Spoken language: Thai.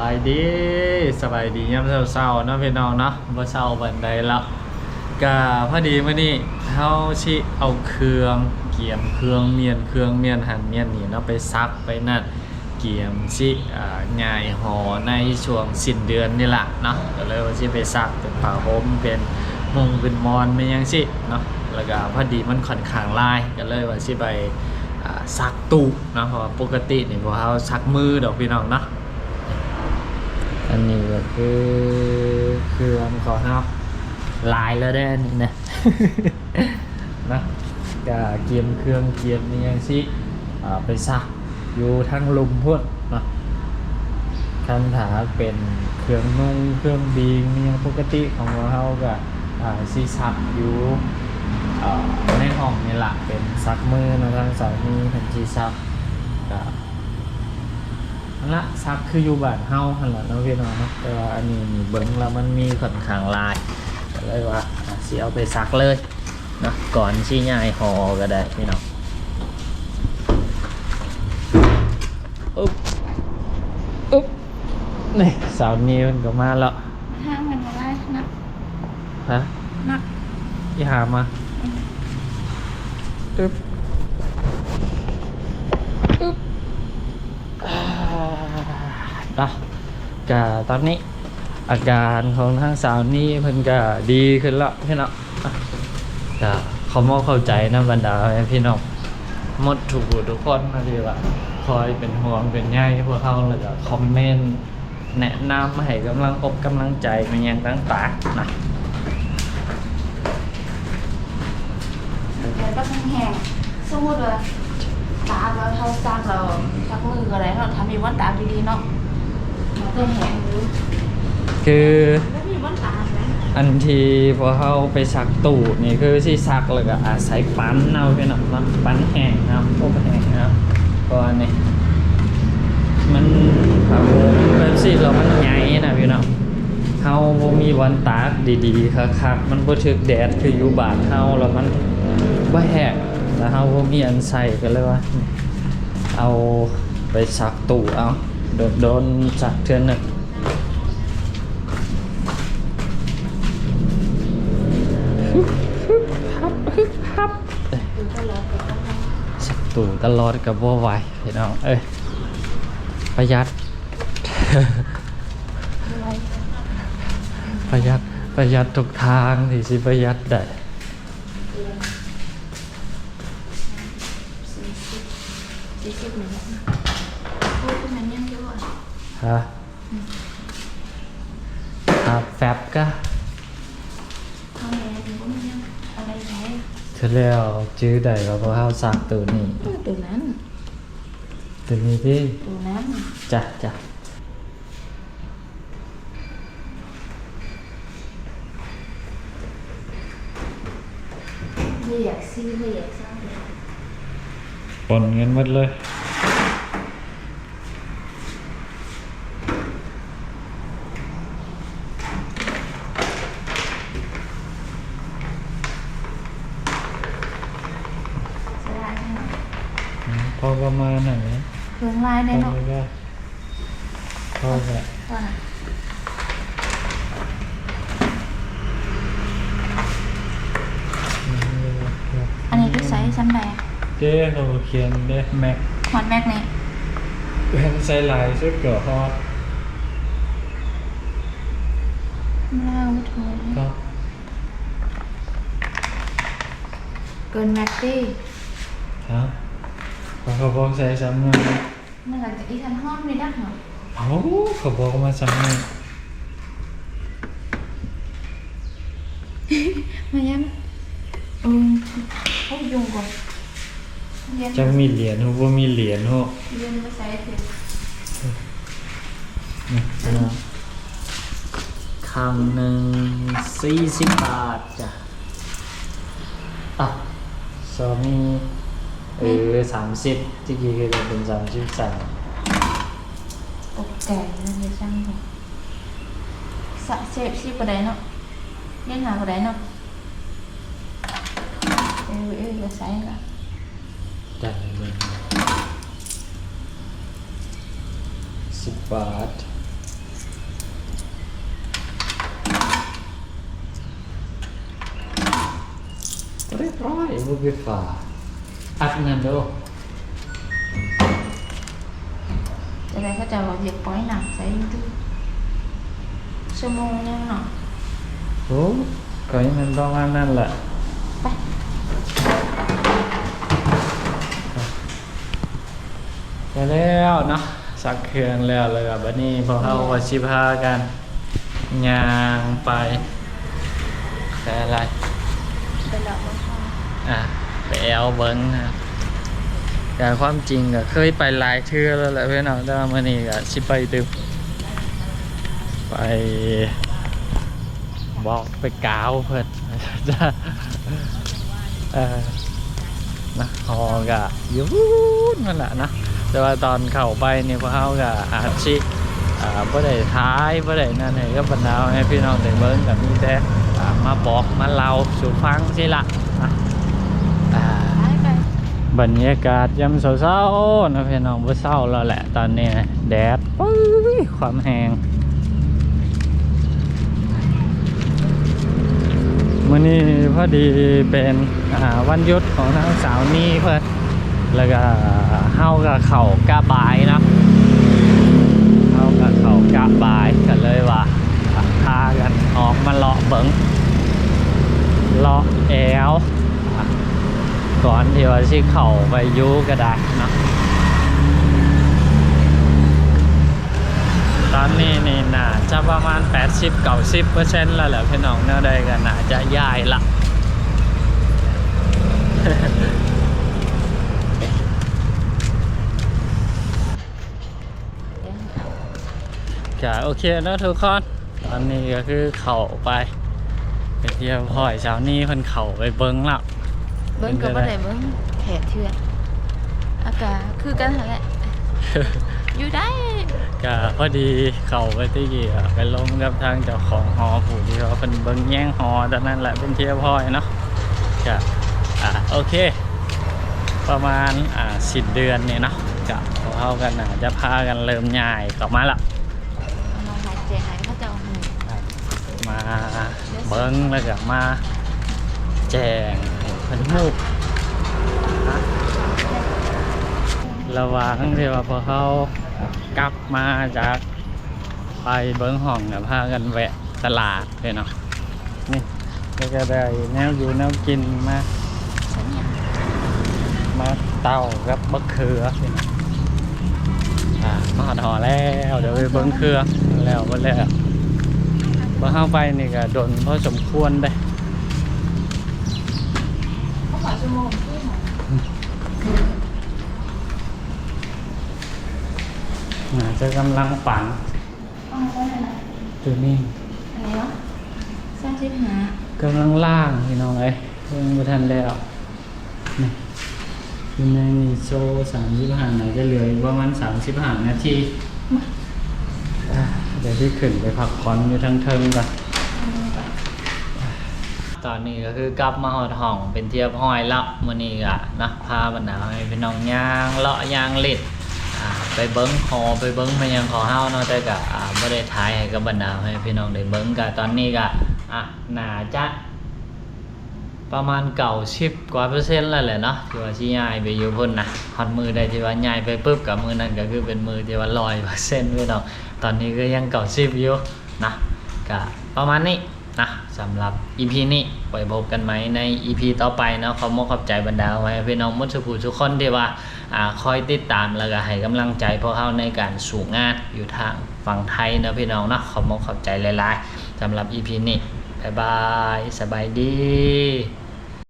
บายดีสบายดียามเช้าๆเนาะพี่น้องเนาะบ่เช้าวันใดแล้วก็พอดีมื้อนี้เฮาสิเอาเครื่องเกี่ยมเครื่องเมียนเครื่องเมียนหันเมียนนี่เนาะไปซักไปนั่นเกี่ยมสิอ่าง่ายห่อในช่วงสิ้นเดือนนี่ล่ะเนาะก็เลยว่าสิไปซักเป็นผ้าห่มเป็นมุงเป็นมอนเป็นหยังสิเนาะแล้วก็พอดีมันค่อนข้างลายก็เลยว่าสิไปซักตู้เนาะเพราะปกตินี่พวกเฮาซักมือดอกพี่น้องเนาะ อันนี้ก็คือเครื่องของเราลายแล้วได้อันนี้นะนะก็เกียมเครื่องเกียมนี่ยังสิไปซักอยู่ทั้งลุมพุ่นนะคันถาเป็นเครื่องนุ่งเครื่องบีงนี่ยังปกติของเราก็อ่าซีซักอยู่ในห้องนี่แหละเป็นซักมือนะทางสามีเป็นซีซักก็ ละซักคืออยู่บ้านเฮาหั่นล่ะเนาะพี่น้องเนาะแต่ว่าอันนี้นี่เบิ่งแล้วมันมีค่อนข้างหลายก็เลยว่าอะสิเอาไปซักเลยเนาะก่อนสิย้ายหอก็ได้พี่น้องอุ๊บอุ๊บนี่สาวนี้มันก็มาแล้วห้างมันมาได้นักฮะนักที่หามาอึ๊บอึ๊บ อ่าอะกะตอนนี้อาการของทางสาวนี่เพิ่นก็ดีขึ้นแล้วพี่น้องก็เขามอเข้าใจนะบรรดาพี่น้องหมดถูกดูทุกคนนะดีว่าคอยเป็นห่วงเป็นใยพวกเขาแล้วก็คอมเมนต์แนะนำให้กำลังอกกำลังใจมันยังต่างๆนะเดี๋ยวก็แห้งสมมติว่า เราเท่าซักเราซักมืออะไรเราทำมีวันตากดีๆเนาะมันก็แห้งอยู่คือแล้วมีวันตากไหมอันทีพอเขาไปซักตู้นี่คือที่ซักแล้วก็อาศัยปั้นเอาไปหน่อยมันปั้นแห้งนะครับพวกแห้งนะครับเพราะว่านี่มันครับแบบสิเรามันใหญ่นะพี่น้องเฮาบ่มีวันตากดีๆคักๆมันบ่ถึกแดดคืออยู่บ้านเฮาแล้วมันบ่แห้งแล้วเฮาบ่มีอันใส่ก็เลยว่า เอาไปซักตู้เอาโดนโดนซักเทื่อหนึงคือก็รอไปก็ได้สักตู่ตลอดกับว่าไหวพี่น้องเอ้ยประหยัด ประหยัดประหยัดทุกทางที่สิประหยัดได้ สี่สิบ สี่สิบหนึ่งโอ้ยมันยังเยอะอะฮะครับแฟบก็เอาแหน่ ถึงว่ามันยังอะไรแหน่เธอแล้วจื้อได้ว่าพอเข้าสักตัวนี้เออตัวนั้นตัวนี้ที่ตัวนั้นจ้ะจ้ะไม่อยากซื้อไม่อยากสร้างเลยปนเงินหมดเลยเสียดายจังเลยอืมพอประมาณไหนเครื่องลายได้พอเนาะได้พอแบบว่าน่ะอันนี้ลูกไซส์ชั้นใดอะ เจ๊เขาเขียนเด้แม็กฮอตแม็กนี่เป็นไซไลน์ชุดเกี่ยวฮอตไม่เล่าไม่ถูกก็เกินแม็กตี้ฮะพอเขาบอกใส่ซ้ำเงินมันหลังจากที่ฉันห้อมไม่ได้เหรอเอ้าเขาบอกมาซ้ำเงินมายังอืมเขายุงก่อน เรียนจังมีเหรียญหูว่ามีเหรียญหูเรียนภาษาอังกฤษนี่นะคำหนึ่งสี่สิบบาทจ้ะ อะสามีเออสามสิบที่กี้คือเป็นสามสิบสามตกใจนะเดี๋ยวช่างผมสะเสพสิบกระไดเนาะเรียนหากระไดเนาะเออเอออย่าใส่ละ จ่ายเงินสิบบาทเรียบร้อยมือไฟฟ้าอัดเงินด้วจะได้ก็จะว่าเรียกป้อยหนักใส่ดูชั่วโมงนึงหนอะโอ้ก็ยังมันต้องอันนั่นแหละ แล้วเนาะสักเครื่องแล้วเลยกับบันนี้พอเข้าวาชิพากันยางไปแต่อะไรไปหลับบ้างค่ะอะไปแอลเบิ้งนะครับแต่ความจริงก็เคยไปหลายเทื่อแล้วแหละเพื่อนเอาแต่ว่ามื่อนี้ก็สิไปดึกไปบอกไปกาวเพิ่นจะเออนะฮอกะอยู่นั่นแหละนะ แต่ว่าตอนเข้าไปเนี่ยพวกเขาก็อาจสิอ่าบ่ได้ท้ายบ่ได้นั่นให้ก็บรรดาให้พี่น้องได้เบิ่งก็มีแต่อ่ามาบอกมาเล่าสู่ฟังสิล่ะอะอ่าบรรยากาศยามเช้าๆนะพี่น้องบ่เช้าแล้วแหละตอนนี้นะแดดปุ้ยความแหงมื้อนี้พอดีเป็นอ่าวันหยุดของทางสาวนี่เพิ่น แล้วก็เฮาก็เขากะบายนะเฮาก็เขากะบายกันเลยว่าอะพากันออกมาเลาะเบิงเลาะแอวก่อนที่ว่าสิเข้าไปยูก็ได้นะตอนนี้นี่น่าจะประมาณ 80 90เปอร์เซ็นต์แล้วแหละพี่น้องเน่าได้กันน่าจะย้ายละ เดี๋ยว ก็โอเคแล้วทุกคนตอนนี้ก็คือเข้าไปไปเที่ยวพ่อยเช้านี้เพิ่นเข้าไปเบิ้งแล้วเบิ้งกับว่าไหนเบิ้งแผลเถื่อนอากาศคือกันหั่นแหละอยู่ได้ก็พอดีเข้าไปที่กี่อะไปลงกับทางเจ้าของหอผู้ที่เขาเป็นเบิ้งแย่งหอตอนนั้นแหละเป็นเที่ยวพ่อยเนาะก็อ่าโอเค ประมาณอ่าสิบเดือนเนี่ยเนาะก็พวกเขากันน่ะจะพากันเริ่มย้ายกลับมาละ เอาน้องหายใจหายเขาจะเอาหู มา เบิ้งแล้วก็มาแจงเพิ่นฮู้ระหว่างที่ว่าพอเขากลับมาจากไปเบิ้งห้องเนี่ยพากันแวะตลาดเลยเนาะนี่ก็ได้แนวอยู่แนวกินมามาเต้ากับมะเขื่ออ่ามาหอดหอแล้ว เดี๋ยวไปเบิ้งเครื่อแล้วก็แล้ว บิ้งเข้าไปนี่ก็โดนพอสมควรได้เขาขอชั่วโมงที่หมอน่าจะกำลังฝันเอามาได้ไหนตัวนี้อะไรเนาะสร้างชิดหากำลังล่างพี่น้องเอ้ยเพิ่งบ่ทันแล้วนี่อยู่ในนี่โซสามสิบห้าน่าจะเหลืออีกประมาณสามสิบห้านาทีอ่า เดี๋ยวพี่ขึ้นไปพักผ่อนอยู่ทางเทิงก่อนตอนนี้ก็คือกลับมาหอดห้องเป็นเทียบห้อยละมื้อนี้ก็นะพาบรรดาให้พี่น้องยางเลาะยางเล็ดไปเบิ้งคอไปเบิ้งมายังขอเฮาเนาะแต่ก็อ่าบ่ได้ถ่ายให้กับบรรดาให้พี่น้องได้เบิ้งก็ตอนนี้ก็อะน่าจะประมาณเก่า10กว่าเปอร์เซ็นต์แล้วแหละเนาะที่ว่าสิย้ายไปอยู่พุ่นนะฮอดมือได้ที่ว่าย้ายไปปุ๊บกับมือนั้นก็คือเป็นมือที่ว่า100%พี่น้อง ตอนนี้ก็ยังเก่า10อยู่นะก็ประมาณนี้นะสำหรับ EP นี้ไว้พบกันไหมใน EP ต่อไปนะขอมกขอบใจบรรดาไว้พี่น้องมุสผูทุกคนที่ว่าอ่าคอยติดตามแล้วก็ให้กำลังใจพวกเขาในการสู่งานอยู่ทางฝั่งไทยนะพี่น้องนะขอมกขอบใจหลายๆสำหรับ EP นี้บ๊ายบาย สบายดี